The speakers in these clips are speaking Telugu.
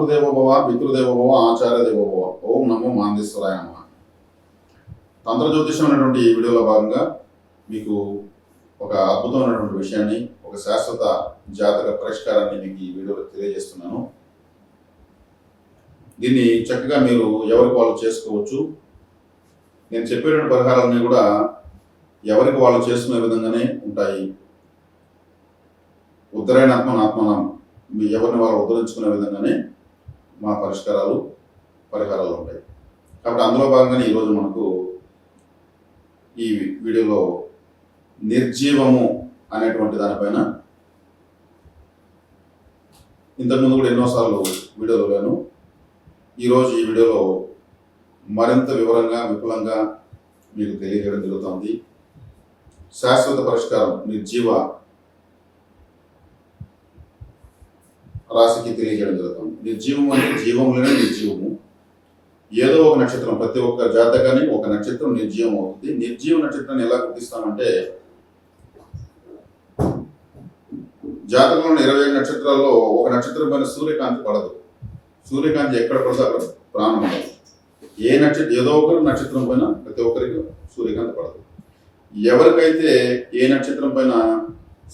మాతృదేవోభవ పితృదేవోభవ ఆచార్య దేవోభవ ఓం నమో మాందేశ్వరాయ నమ. తంత్ర జ్యోతిషం అనేటువంటి ఈ వీడియోలో భాగంగా మీకు ఒక అద్భుతమైనటువంటి విషయాన్ని ఒక శాశ్వత జాతక పరిష్కారాన్ని మీకు ఈ వీడియోలో తెలియజేస్తున్నాను. దీన్ని చక్కగా మీరు ఎవరికి వాళ్ళు చేసుకోవచ్చు. నేను చెప్పేటువంటి పరిహారాలన్నీ కూడా ఎవరికి వాళ్ళు చేసుకునే విధంగానే ఉంటాయి. ఉద్ధరైన ఆత్మ మీ ఎవరిని వారు ఉద్ధరించుకునే విధంగానే మా పరిష్కారాలు పరిహారాలు ఉంటాయి. కాబట్టి అందులో భాగంగానే ఈరోజు మనకు ఈ వీడియోలో నిర్జీవము అనేటువంటి దానిపైన ఇంతకుముందు కూడా ఎన్నోసార్లు వీడియోలు లేను ఈరోజు ఈ వీడియోలో మరింత వివరంగా విపులంగా మీకు తెలియజేయడం జరుగుతుంది. శాశ్వత పరిష్కారం నిర్జీవ రాశికి తెలియజేయడం జరుగుతుంది. నిర్జీవం అంటే జీవంలోనే నిర్జీవము. ఏదో ఒక నక్షత్రం ప్రతి ఒక్క జాతకాన్ని ఒక నక్షత్రం నిర్జీవం అవుతుంది. నిర్జీవ నక్షత్రాన్ని ఎలా గుర్తిస్తామంటే జాతకంలో ఇరవై నక్షత్రాల్లో ఒక నక్షత్రం పైన సూర్యకాంతి పడదు. సూర్యకాంతి ఎక్కడ పడితే అక్కడ ప్రాణం ఉండదు. ఏ నక్షత్రం ఏదో ఒకరు నక్షత్రం పైన ప్రతి ఒక్కరికి సూర్యకాంతి పడదు. ఎవరికైతే ఏ నక్షత్రం పైన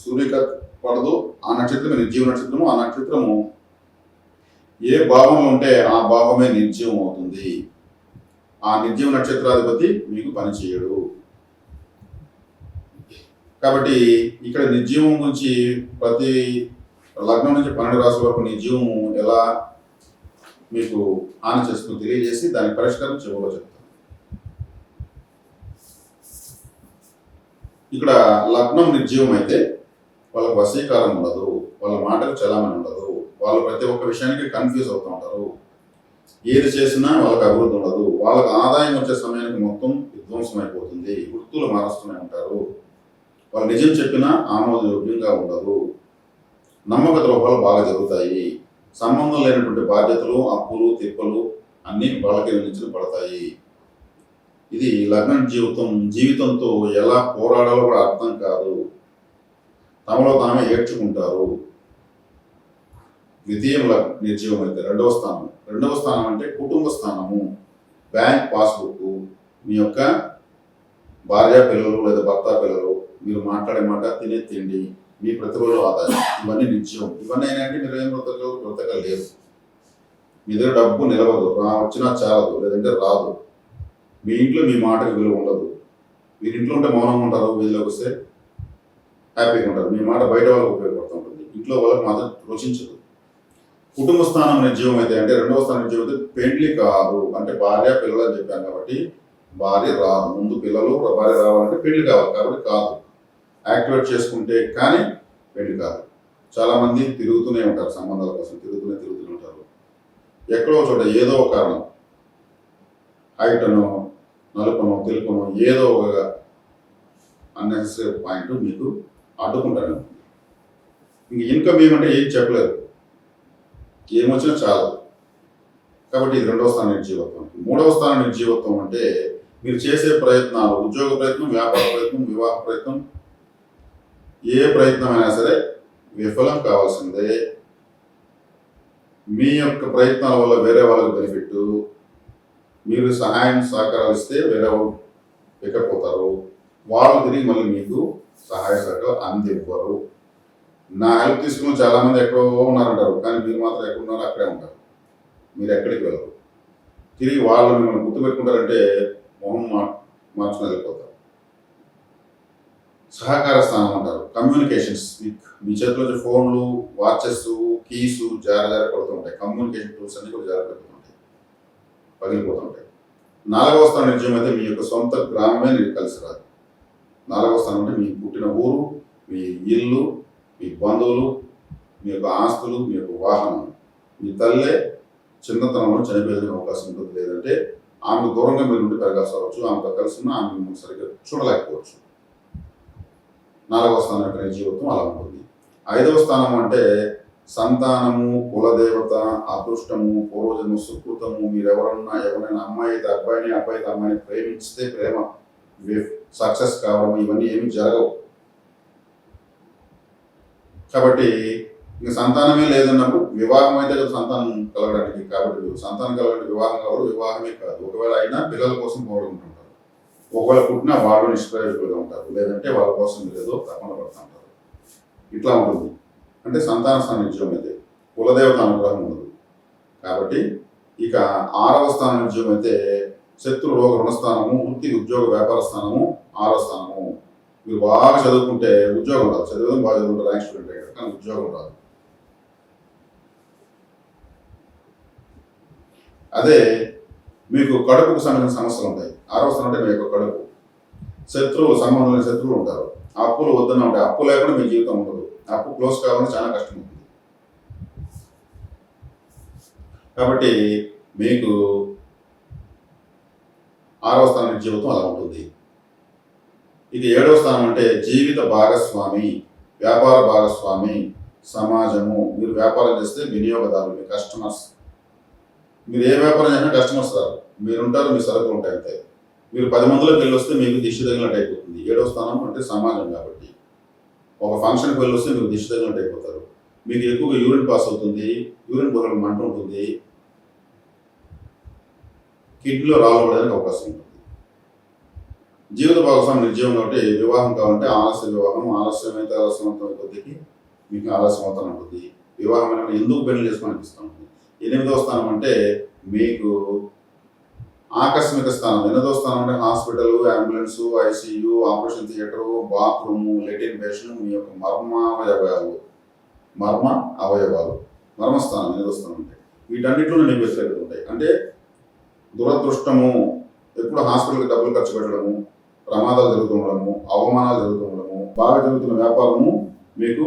సూర్యకాంతి పడదు ఆ నక్షత్రమే నిర్జీవ నక్షత్రము ఆ నక్షత్రము ఏ భావం ఉంటే ఆ భావమే నిర్జీవం అవుతుంది. ఆ నిర్జీవ నక్షత్రాధిపతి మీకు పని చేయడు. కాబట్టి ఇక్కడ నిర్జీవం గురించి ప్రతి లగ్నం నుంచి పన్నెండు రాసుల వరకు నిర్జీవము ఎలా మీకు హాని చేస్తుందో తెలియజేసి దాని పరిష్కారం చివరిలో చెప్తాను. ఇక్కడ లగ్నం నిర్జీవం అయితే వాళ్ళకి వశీకారం ఉండదు వాళ్ళ మాటకు చలామణి ఉండదు వాళ్ళు ప్రతి ఒక్క విషయానికి కన్ఫ్యూజ్ అవుతూ ఉంటారు. ఏది చేసినా వాళ్ళకి అభివృద్ధి ఉండదు. వాళ్ళకి ఆదాయం వచ్చే సమయానికి మొత్తం విధ్వంసం అయిపోతుంది వృత్తులు మారుస్తూనే ఉంటారు. వాళ్ళు నిజం చెప్పినా ఆమోదయోగ్యంగా ఉండదు. నమ్మక ద్రోహాలు బాగా జరుగుతాయి. సంబంధం లేనటువంటి బాధ్యతలు అప్పులు తిప్పలు అన్నీ వాళ్ళకి నుంచి పడతాయి. ఇది లగ్న జీవితం జీవితంతో ఎలా పోరాడాలో కూడా అర్థం కాదు. తమలో తామే ఏడ్చుకుంటారు. ద్వితీయంల నిర్జీవం అయితే రెండవ స్థానం రెండవ స్థానం అంటే కుటుంబ స్థానము. Bank passbook. మీ యొక్క భార్య పిల్లలు లేదా భర్త పిల్లలు మీరు మాట్లాడే మాట తినే తిండి మీ ప్రతిరోజు ఆదాయం ఇవన్నీ నిత్యం ఇవన్నీ ఏంటంటే మీరు ఏం బ్రతకలు బ్రతకలేరు మీ దగ్గర డబ్బు నిలవదు రా వచ్చినా చాలదు లేదంటే రాదు. మీ ఇంట్లో మీ మాటకి విలువ ఉండదు. మీరు ఇంట్లో ఉంటే మౌనంగా ఉంటారు వీధిలోకి వస్తే హ్యాపీగా ఉంటారు మీ మాట బయట వాళ్ళకి ఉపయోగపడుతుంటుంది ఇంట్లో వాళ్ళకి మాత్రం రుచించదు. కుటుంబ స్థానం నిర్జీవం అయితే అంటే రెండవ స్థానం జీవం అయితే పెండ్లి కాదు. అంటే భార్య పిల్లలు అని చెప్పాను కాబట్టి భార్య రాదు. ముందు పిల్లలు భార్య రావాలంటే పెళ్ళి కావాలి. కాబట్టి కాదు. యాక్టివేట్ చేసుకుంటే కానీ పెళ్ళి కాదు. చాలా మంది తిరుగుతూనే ఉంటారు. సంబంధాల కోసం తిరుగుతూనే తిరుగుతూనే ఉంటారు. ఎక్కడో చోట ఏదో ఒక కారణం. హైటనో నలుపనో తెలుపునో ఏదో ఒక అన్నెసరీ పాయింట్ మీకు అడ్డుకుంటాను ఇంక ఇన్కమ్ ఏమంటే ఏం చెప్పలేదు ఏమొచ్చినా చాలు. కాబట్టి ఇది రెండవ స్థానం నిర్జీవత్వం మూడవ స్థానం నిర్జీవత్వం అంటే మీరు చేసే ప్రయత్నాలు ఉద్యోగ ప్రయత్నం వ్యాపార ప్రయత్నం వివాహ ప్రయత్నం ఏ ప్రయత్నమైనా సరే విఫలం కావాల్సిందే. మీ యొక్క ప్రయత్నాల వల్ల వేరే వాళ్ళకి బెనిఫిట్ మీరు సహాయం సహకారాలు ఇస్తే వేరే వాళ్ళు ఎక్కపోతారు వాళ్ళు తిరిగి మళ్ళీ మీకు సహాయ సహకారం అందివ్వరు. నా హెల్ప్ తీసుకుని చాలామంది ఎక్కడో ఉన్నారంటారు కానీ మీరు మాత్రం ఎక్కడ ఉన్నారో అక్కడే ఉంటారు. మీరు ఎక్కడికి వెళ్ళరు. తిరిగి వాళ్ళు మిమ్మల్ని గుర్తుపెట్టుకుంటారంటే మొహం మా మార్చుకుని వెళ్ళిపోతారు. సహకార స్థానం అంటారు. కమ్యూనికేషన్స్ మీ మీ చేతిలో ఫోన్లు వాచెస్ కీస్ జార జార పడుతుంటాయి. కమ్యూనికేషన్ టూల్స్ అన్ని కూడా జార పెడుతుంటాయి పగిలిపోతుంటాయి. నాలుగవ స్థానం నిజం అయితే మీ యొక్క సొంత గ్రామమే మీరు కలిసి రాదు. నాలుగవ స్థానం అంటే మీ పుట్టిన ఊరు మీ ఇల్లు మీ బంధువులు మీ యొక్క ఆస్తులు మీ యొక్క వాహనం. మీ తల్లే చిన్నతనంలో చనిపోయే అవకాశం ఉంటుంది. లేదంటే ఆమెకు దూరంగా మీరు ఉండి పెరగాల్సి రావచ్చు ఆమెతో కలిసి ఉన్న ఆమె మిమ్మల్ని సరిగ్గా చూడలేకపోవచ్చు. నాలుగవ స్థానం యొక్క జీవితం అలా ఉంటుంది. ఐదవ స్థానం అంటే సంతానము కులదేవత అదృష్టము పూర్వజన్మ సుకృతము. మీరెవరన్నా ఎవరైనా అమ్మాయి అయితే అబ్బాయిని అబ్బాయి అయితే అమ్మాయిని ప్రేమించితే ప్రేమ సక్సెస్ కావడం ఇవన్నీ ఏమి జరగవు. కాబట్టి ఇంకా సంతానమే లేదన్నప్పుడు వివాహం అయితే కదా సంతానం కలగడానికి. కాబట్టి సంతానం కలగడానికి వివాహం కావడం వివాహమే కాదు. ఒకవేళ అయినా పిల్లల కోసం కోరుకుంటుంటారు ఒకవేళ పుట్టినా వాళ్ళు నిష్ప్రయోజకులుగా ఉంటారు. లేదంటే వాళ్ళ కోసం లేదో తపన పడుతుంటారు ఇట్లా ఉంటుంది. అంటే సంతాన సాన్నిధ్యం అయితే కులదేవత అనుగ్రహం ఉండదు. కాబట్టి ఇక ఆరవ స్థానం అయితే శత్రు రోగ రుణస్థానము వృత్తి ఉద్యోగ వ్యాపార స్థానము ఆరో స్థానము. మీరు బాగా చదువుకుంటే ఉద్యోగం రాదు. చదివేది బాగా చదువుకుంటే ర్యాంక్ స్టూడెంట్ అయ్యారు కానీ ఉద్యోగం రాదు. అదే మీకు కడుపుకు సంబంధించిన సమస్యలు ఉంటాయి. ఆరో స్థానం అంటే మీ యొక్క కడుపు. శత్రువు సంబంధం లేని శత్రువులు ఉంటారు. అప్పులు వద్దన ఉంటాయి. అప్పు లేకుండా మీ జీవితం ఉండదు. అప్పు క్లోజ్ కావాలని చాలా కష్టం ఉంటుంది. కాబట్టి మీకు ఆరవ స్థానం జీవితం అలా ఉంటుంది. ఇక ఏడవ స్థానం అంటే జీవిత భాగస్వామి వ్యాపార భాగస్వామి సమాజము. మీరు వ్యాపారం చేస్తే వినియోగదారులు మీ కస్టమర్స్ మీరు ఏ వ్యాపారం చేసినా కస్టమర్స్ రారు. మీరు ఉంటారు మీ సరుకులు ఉంటాయి అంతే. మీరు పది మందిలోకి వెళ్ళి వస్తే మీకు దిష్టి తగినట్టు అయిపోతుంది. ఏడవ స్థానం అంటే సమాజం కాబట్టి. ఒక ఫంక్షన్కి వెళ్ళి వస్తే మీకు దిష్టి తగినట్టు అయిపోతారు. మీకు ఎక్కువగా యూరిన్ పాస్ అవుతుంది యూరిన్ బొరలు మంట ఉంటుంది కిడ్నీలో రావడానికి అవకాశం ఉంటుంది. జీవిత భాగస్వామి నిర్జీవం కాబట్టి వివాహం కావాలంటే ఆలస్య వివాహం ఆలస్యమైతే ఆలస్యవంతం కొద్దికి మీకు ఆలస్యమవుతాను ఉంటుంది వివాహం అయినా ఎందుకు పెళ్ళి చేసుకొని అనిపిస్తూ ఉంటుంది. ఎనిమిదవ స్థానం అంటే మీకు ఆకస్మిక స్థానం. ఎనిమిదవ స్థానం అంటే hospital ambulance ICU operation theatre bathroom లెటిన్ బేషన్ మీ యొక్క మర్మ అవయవాలు. మర్మ అవయవాలు. మర్మస్థానం ఎనిమిదవ స్థానం అంటే. వీటన్నిటిలో నీకు వ్యతిరేకత ఉంటాయి. అంటే దురదృష్టము ఎప్పుడు హాస్పిటల్కి డబ్బులు ఖర్చు పెట్టడము ప్రమాదాలు జరుగుతూ ఉండడము అవమానాలు జరుగుతూ ఉండడము బాగా జరుగుతున్న వ్యాపారము మీకు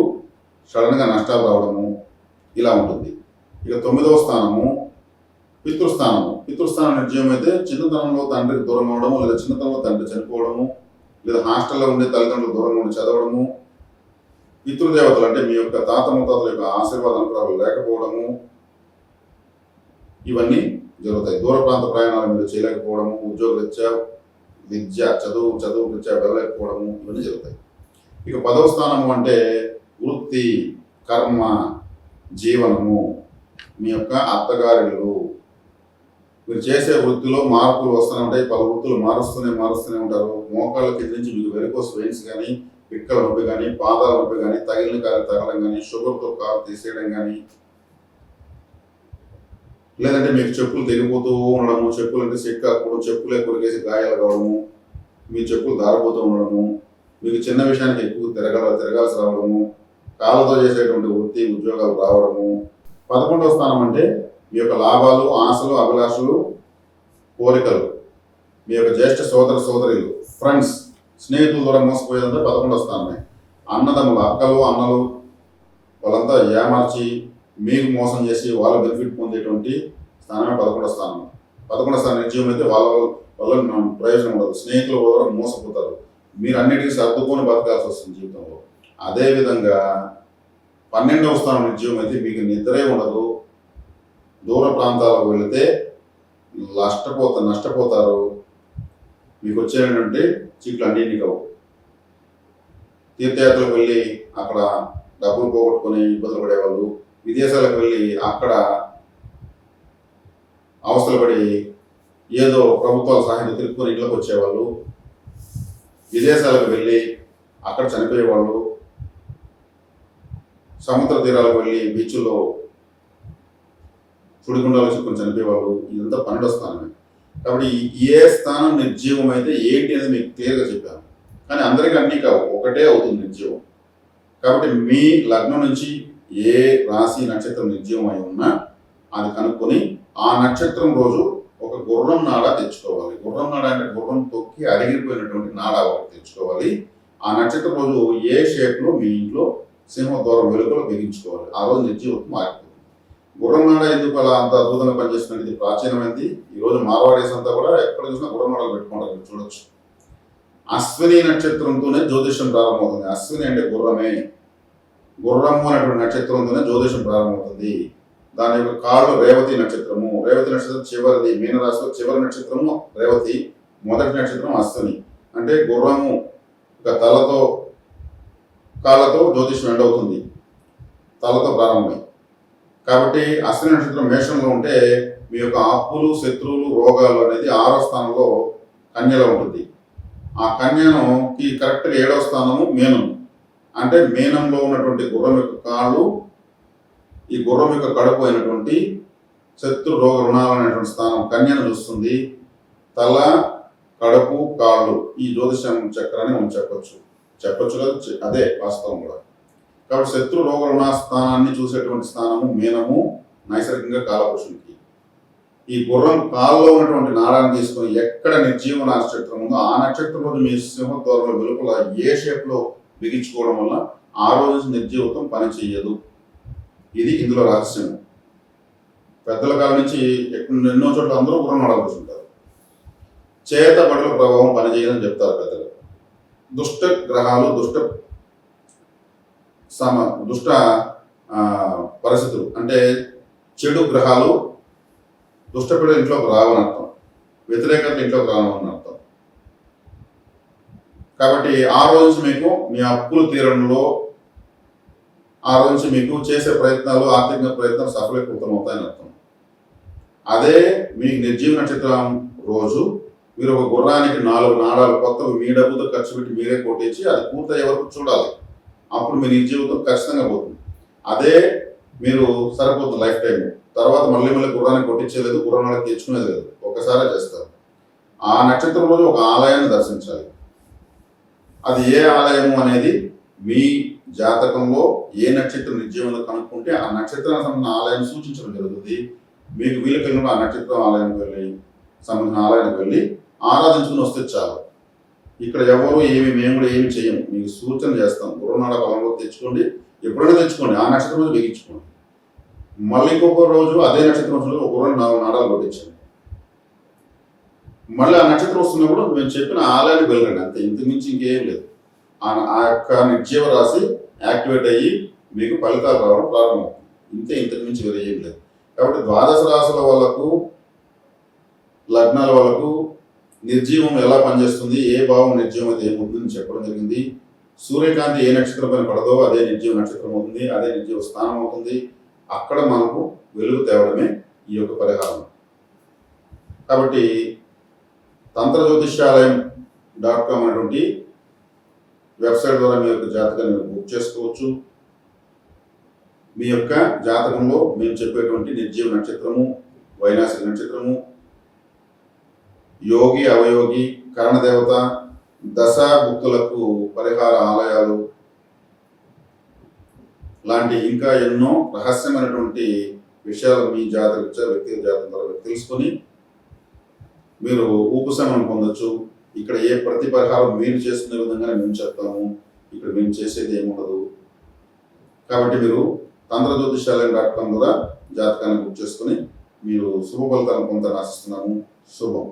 సడన్గా నష్టాలు రావడము ఇలా ఉంటుంది. ఇక తొమ్మిదవ స్థానము పితృస్థానము. పితృస్థానం నిర్జయం అయితే చిన్నతనంలో తండ్రికి దూరం అవడము లేదా చిన్నతనంలో తండ్రి చనిపోవడము లేదా హాస్టల్లో ఉండే తల్లిదండ్రులు దూరంగా ఉండి చదవడము పితృదేవతలు అంటే మీ యొక్క తాత ముత్తాతల యొక్క ఆశీర్వాద అనుగ్రహాలు లేకపోవడము ఇవన్నీ జరుగుతాయి. దూర ప్రాంత ప్రయాణాలు మీరు చేయలేకపోవడము ఉద్యోగ రీత్యా విద్య చదువు చదువు రీత్యా వెళ్ళలేకపోవడము ఇవన్నీ జరుగుతాయి. ఇక పదవ స్థానము అంటే వృత్తి కర్మ జీవనము. మీ యొక్క అత్తగారిలు మీరు చేసే వృత్తిలో మార్పులు వస్తూనే ఉంటాయి పలు వృత్తులు మారుస్తూనే మారుస్తూనే ఉంటారు. మోకాళ్ళ కింద నుంచి మీకు వెరికోస్ వెయిన్స్ కానీ పిక్కల నొప్పి కానీ పాదాల నొప్పి కానీ తగిలిన కాలు తగలడం కానీ షుగర్తో కాలు తీసేయడం కానీ లేదంటే మీకు చెప్పులు తెగిపోతూ ఉండడము చెప్పులు అంటే సెట్ కాకపోవడం చెప్పులే కొరికేసి గాయాలు కావడము మీ చెప్పులు దారిపోతూ ఉండడము మీకు చిన్న విషయానికి ఎక్కువ తిరగల తిరగాల్సి రావడము కాళ్ళతో చేసేటువంటి వృత్తి ఉద్యోగాలు రావడము. పదకొండవ స్థానం అంటే మీ యొక్క లాభాలు ఆశలు అభిలాషలు కోరికలు. మీ యొక్క జ్యేష్ఠ సోదర సోదరులు ఫ్రెండ్స్ స్నేహితుల ద్వారా మోసపోయేదంటే పదకొండవ స్థానమే. అన్నదమ్ములు అక్కలు అన్నలు వాళ్ళంతా ఏమార్చి మీకు మోసం చేసి వాళ్ళ బెనిఫిట్ పొందేటువంటి స్థానమే పదకొండో స్థానం. పదకొండో స్థానం నిత్యం అయితే వాళ్ళ వల్ల ప్రయోజనం ఉండదు. స్నేహితుల ఎవరు మోసపోతారు. మీరు అన్నిటికీ సర్దుకొని బతకాల్సి వస్తుంది జీవితంలో. అదేవిధంగా పన్నెండవ స్థానం నిత్యం అయితే మీకు నిద్రే ఉండదు దూర ప్రాంతాలకు వెళితే నష్టపోతారు నష్టపోతారు. మీకు వచ్చేటువంటి చీట్లు అన్నింటినీ కావు. తీర్థయాత్రలకు వెళ్ళి అక్కడ డబ్బులు పోగొట్టుకొని ఇబ్బందులు పడేవాళ్ళు విదేశాలకు వెళ్ళి అక్కడ అవస్థలు పడి ఏదో ప్రభుత్వాల సహాయంతో తిరుపుకొని ఇంట్లోకి వచ్చేవాళ్ళు విదేశాలకు వెళ్ళి అక్కడ చనిపోయేవాళ్ళు సముద్ర తీరాలకు వెళ్ళి బీచ్లో సుడిగుండాలు చిక్కుని చనిపోయేవాళ్ళు ఇదంతా పన్నెండో స్థానమే. కాబట్టి ఏ స్థానం నిర్జీవం అయితే ఏంటి అనేది మీకు క్లియర్గా చెప్పాను. కానీ అందరికీ అన్నీ కావు ఒకటే అవుతుంది నిర్జీవం. కాబట్టి మీ లగ్నం నుంచి ఏ రాశి నక్షత్రం నిర్జీవం అయి ఉన్నా అది కనుక్కొని ఆ నక్షత్రం రోజు ఒక గుర్రం నాడ తెచ్చుకోవాలి. గుర్రం నాడ అంటే గుర్రం తొక్కి అరిగిపోయినటువంటి నాడ ఒకటి తెచ్చుకోవాలి. ఆ నక్షత్రం రోజు ఏ షేప్లో మీ ఇంట్లో సింహద్వారం వెలుగులో బిగించుకోవాలి ఆ రోజు నిర్జీవం మారిపోతుంది గుర్రం నాడ ఎందుకు అలా అంత అద్భుతంగా పనిచేస్తుంది? ఇది ప్రాచీనమైంది. ఈ రోజు అంతా కూడా ఎక్కడ చూసినా గుర్రం నాడలు పెట్టుకుంటారు. చూడొచ్చు. అశ్విని నక్షత్రంతోనే జ్యోతిషం ప్రారంభమవుతుంది. అశ్విని అంటే గుర్రమే. గుర్రము అనేటువంటి నక్షత్రంతోనే జ్యోతిషం ప్రారంభమవుతుంది. దాని యొక్క కాళ్ళు రేవతి నక్షత్రము. రేవతి నక్షత్రం చివరిది మీనరాశిలో చివరి నక్షత్రము రేవతి మొదటి నక్షత్రం అశ్విని. అంటే గుర్రము ఒక తలతో కాళ్ళతో జ్యోతిషం ఎండ్ అవుతుంది. తలతో ప్రారంభమై. కాబట్టి అశ్విని నక్షత్రం మేషంలో ఉంటే మీ యొక్క అప్పులు శత్రువులు రోగాలు అనేది ఆరో స్థానంలో కన్యలో ఉంటుంది. ఆ కన్యనుకి కరెక్ట్గా ఏడవ స్థానము మీనం అంటే మేనంలో ఉన్నటువంటి గుర్రం యొక్క కాళ్ళు ఈ గుర్రం యొక్క కడుపు అయినటువంటి శత్రు రోగ రుణాలు అనేటువంటి స్థానం కన్యను చూస్తుంది. తల కడుపు కాళ్ళు ఈ జ్యోతిషం చక్రాన్ని మనం చెప్పచ్చు. చెప్పచ్చు కదా? అదే వాస్తవం కూడా. కాబట్టి శత్రు రోగ రుణ స్థానాన్ని చూసేటువంటి స్థానము మేనము నైసర్గికంగా కాలపురుషునికి. ఈ గుర్రం కాల్లో ఉన్నటువంటి నాడాన్ని తీసుకొని ఎక్కడ నిర్జీవ నక్షత్రం ఉందో ఆ నక్షత్రం రోజు మీ సింహద్వారంలో వెలుపల ఏ షేప్లో బిగించుకోవడం వల్ల ఆ రోజు నిర్జీవితం పని చేయదు ఇది ఇందులో రహస్యం పెద్దల కాలం నుంచి ఎన్నో చోట్ల అందరూ గుర్రం నడవకుంటారు చేత బడుల ప్రభావం పనిచేయదని చెప్తారు పెద్దలు. దుష్ట గ్రహాలు దుష్ట సమ దుష్ట పరిస్థితులు. అంటే చెడు గ్రహాలు దుష్టపీడ ఇంట్లోకి రావని అర్థం వ్యతిరేకత ఇంట్లోకి రావని అర్థం కాబట్టి ఆ రోజు మీకు మీ అప్పులు తీరడంలో ఆ రోజు మీకు చేసే ప్రయత్నాలు ఆర్థిక ప్రయత్నాలు సఫలీకృతం అవుతాయని అర్థం. అదే మీ నిర్జీవ నక్షత్రం రోజు మీరు ఒక గుర్రానికి నాలుగు నాడాలు కొత్తవి మీ డబ్బుతో ఖర్చు పెట్టి మీరే కొట్టించి అది పూర్తయ్యే వరకు చూడాలి. అప్పుడు మీ నిర్జీవితం ఖచ్చితంగా పోతుంది. అదే మీరు సరిపోతుంది లైఫ్ టైం తర్వాత మళ్ళీ మళ్ళీ గుర్రాన్ని కొట్టించేలేదు గుర్రాన్ని తెచ్చుకునేది లేదు. ఒకసారి చేస్తారు. ఆ నక్షత్రం రోజు ఒక ఆలయాన్ని దర్శించాలి. అది ఏ ఆలయము అనేది మీ జాతకంలో ఏ నక్షత్రం నిర్జీవంలో కనుక్కుంటే ఆ నక్షత్రానికి సంబంధించిన ఆలయం సూచించడం జరుగుతుంది. మీకు వీలు కలిగినప్పుడు ఆ నక్షత్రం ఆలయానికి వెళ్ళి సంబంధించిన ఆలయానికి వెళ్ళి ఆరాధించుకుని వస్తే చాలు. ఇక్కడ ఎవరు ఏమి మేము కూడా ఏమి చేయము. మీకు సూచన చేస్తాం. గురునాడ బలంలో తెచ్చుకోండి. ఎప్పుడైనా తెచ్చుకోండి. ఆ నక్షత్రం రోజు బిగించుకోండి మళ్ళీ ఇంకొక రోజు అదే నక్షత్రం రోజు ఒక రెండు నాలుగు నాడాలు కొట్టించండి. మళ్ళీ ఆ నక్షత్రం వస్తున్నప్పుడు మేము చెప్పిన ఆలయానికి వెళ్ళండి అంతే. ఇంతకుమించి ఇంకేం లేదు. ఆ ఆ యొక్క నిర్జీవ రాశి యాక్టివేట్ అయ్యి మీకు ఫలితాలు రావడం ప్రారంభమవుతుంది. ఇంతే ఇంతకుమించి వేరే ఏం లేదు. కాబట్టి ద్వాదశ రాశుల వాళ్ళకు లగ్నాల వాళ్ళకు నిర్జీవం ఎలా పనిచేస్తుంది ఏ భావం నిర్జీవం అయితే ఏమవుతుందని చెప్పడం జరిగింది. సూర్యకాంతి ఏ నక్షత్రం పైన పడదో అదే నిర్జీవ నక్షత్రం అవుతుంది అదే నిర్జీవ స్థానం అవుతుంది. అక్కడ మనకు వెలుగు తేవడమే ఈ యొక్క పరిహారం. కాబట్టి తంత్ర జ్యోతిష్యాలయం డాట్ కామ్ అనేటువంటి వెబ్సైట్ ద్వారా మీ యొక్క జాతకాన్ని మీరు బుక్ చేసుకోవచ్చు. మీ యొక్క జాతకంలో మేము చెప్పేటువంటి నిర్జీవ నక్షత్రము వైనాశిక నక్షత్రము యోగి అవయోగి కరణదేవత దశ భక్తులకు పరిహార ఆలయాలు లాంటి ఇంకా ఎన్నో రహస్యమైనటువంటి విషయాలు మీ జాతక వ్యక్తిగత జాతకం ద్వారా తెలుసుకొని మీరు ఉపశమనం పొందొచ్చు. ఇక్కడ ఏ ప్రతి పరిహారం మీరు చేసుకునే విధంగానే మేము చెప్తాము ఇక్కడ మేము చేసేది ఏముండదు. కాబట్టి మీరు తంత్ర జ్యోతిషాలయం డాట్ కామ్ ద్వారా జాతకాన్ని బుక్ చేసుకొని మీరు శుభ ఫలితాలను పొందాలని ఆశిస్తున్నాము. శుభం.